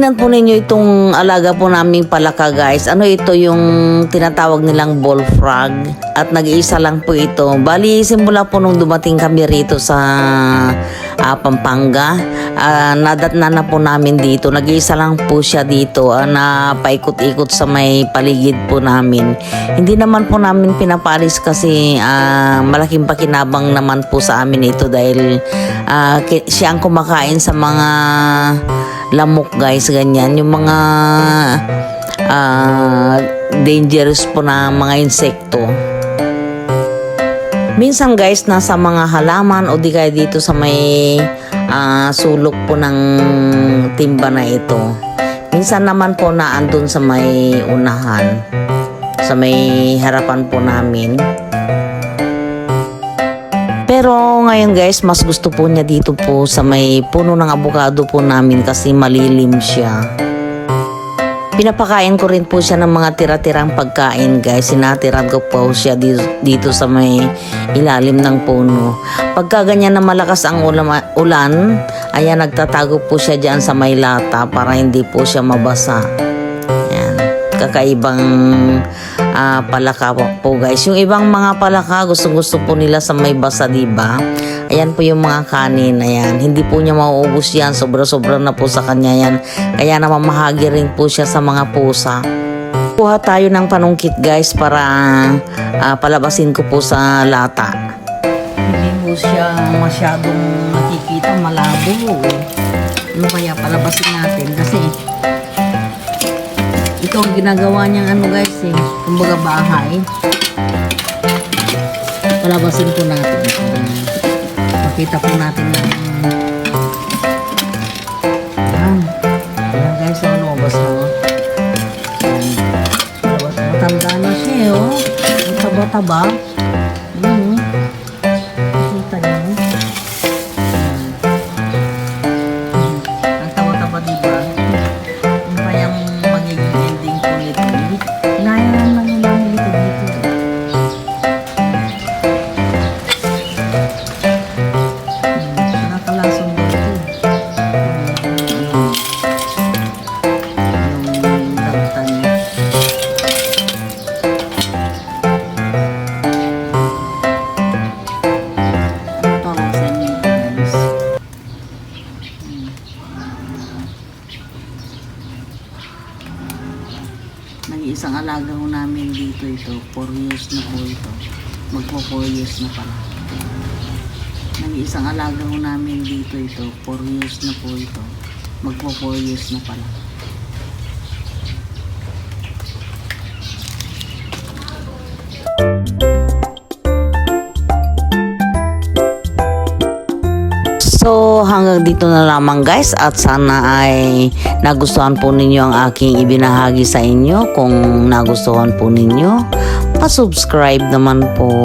Tingnan po ninyo itong alaga po naming palaka guys. Ano ito yung tinatawag nilang bullfrog at nag-iisa lang po ito. Bali simula po nung dumating kami rito sa ah, Pampanga, ah, nadatna na po namin dito. Nag-iisa lang po siya dito ah, na paikot-ikot sa may paligid po namin. Hindi naman po namin pinapalis kasi ah, malaking pakinabang naman po sa amin ito dahil ah, ki- siya ang kumakain sa mga lamok guys, ganyan. Yung mga ah, dangerous po na mga insekto. Minsan guys, nasa mga halaman o di kaya dito sa may ah, sulok po ng timba na ito. Minsan naman po naandun sa may unahan, sa may harapan po namin. Pero ngayon guys, mas gusto po niya dito po sa may puno ng abukado po namin kasi malilim siya. Pinapakain ko rin po siya ng mga tira-tirang pagkain guys. Sinatiran ko po siya dito, dito sa may ilalim ng puno. Pagka ganyan na malakas ang ulan, ayan nagtatago po siya dyan sa may lata para hindi po siya mabasa. Yan. Kakaibang ah, palaka po, guys. Yung ibang mga palaka gusto gusto po nila sa may basa, di ba? Ayan po yung mga kanin, ayan. Hindi po niya mauubos yan. Sobra-sobra na po sa kanya yan. Kaya namamahagi rin po siya sa mga pusa. Kuha tayo ng panungkit guys para ah, palabasin ko po sa lata. Hindi po siya masyadong nakikita malabo. Ano kaya palabasin natin kasi ang ginagawa niyang ano guys eh, kumbaga bahay. Palabasin po natin. Makita po natin na yan. Yan guys, ang lumabas na. Na. Matanda na siya eh, oh. Ang taba-taba. Nag-iisang alaga ho namin dito ito. 4 years na po ito. Magpo 4 years na pala. Nag-iisang alaga ho namin dito ito. 4 years na po ito. Magpo 4 years na pala. So hanggang dito na lamang guys at sana ay nagustuhan po ninyo ang aking ibinahagi sa inyo. Kung nagustuhan po ninyo, pa-subscribe naman po.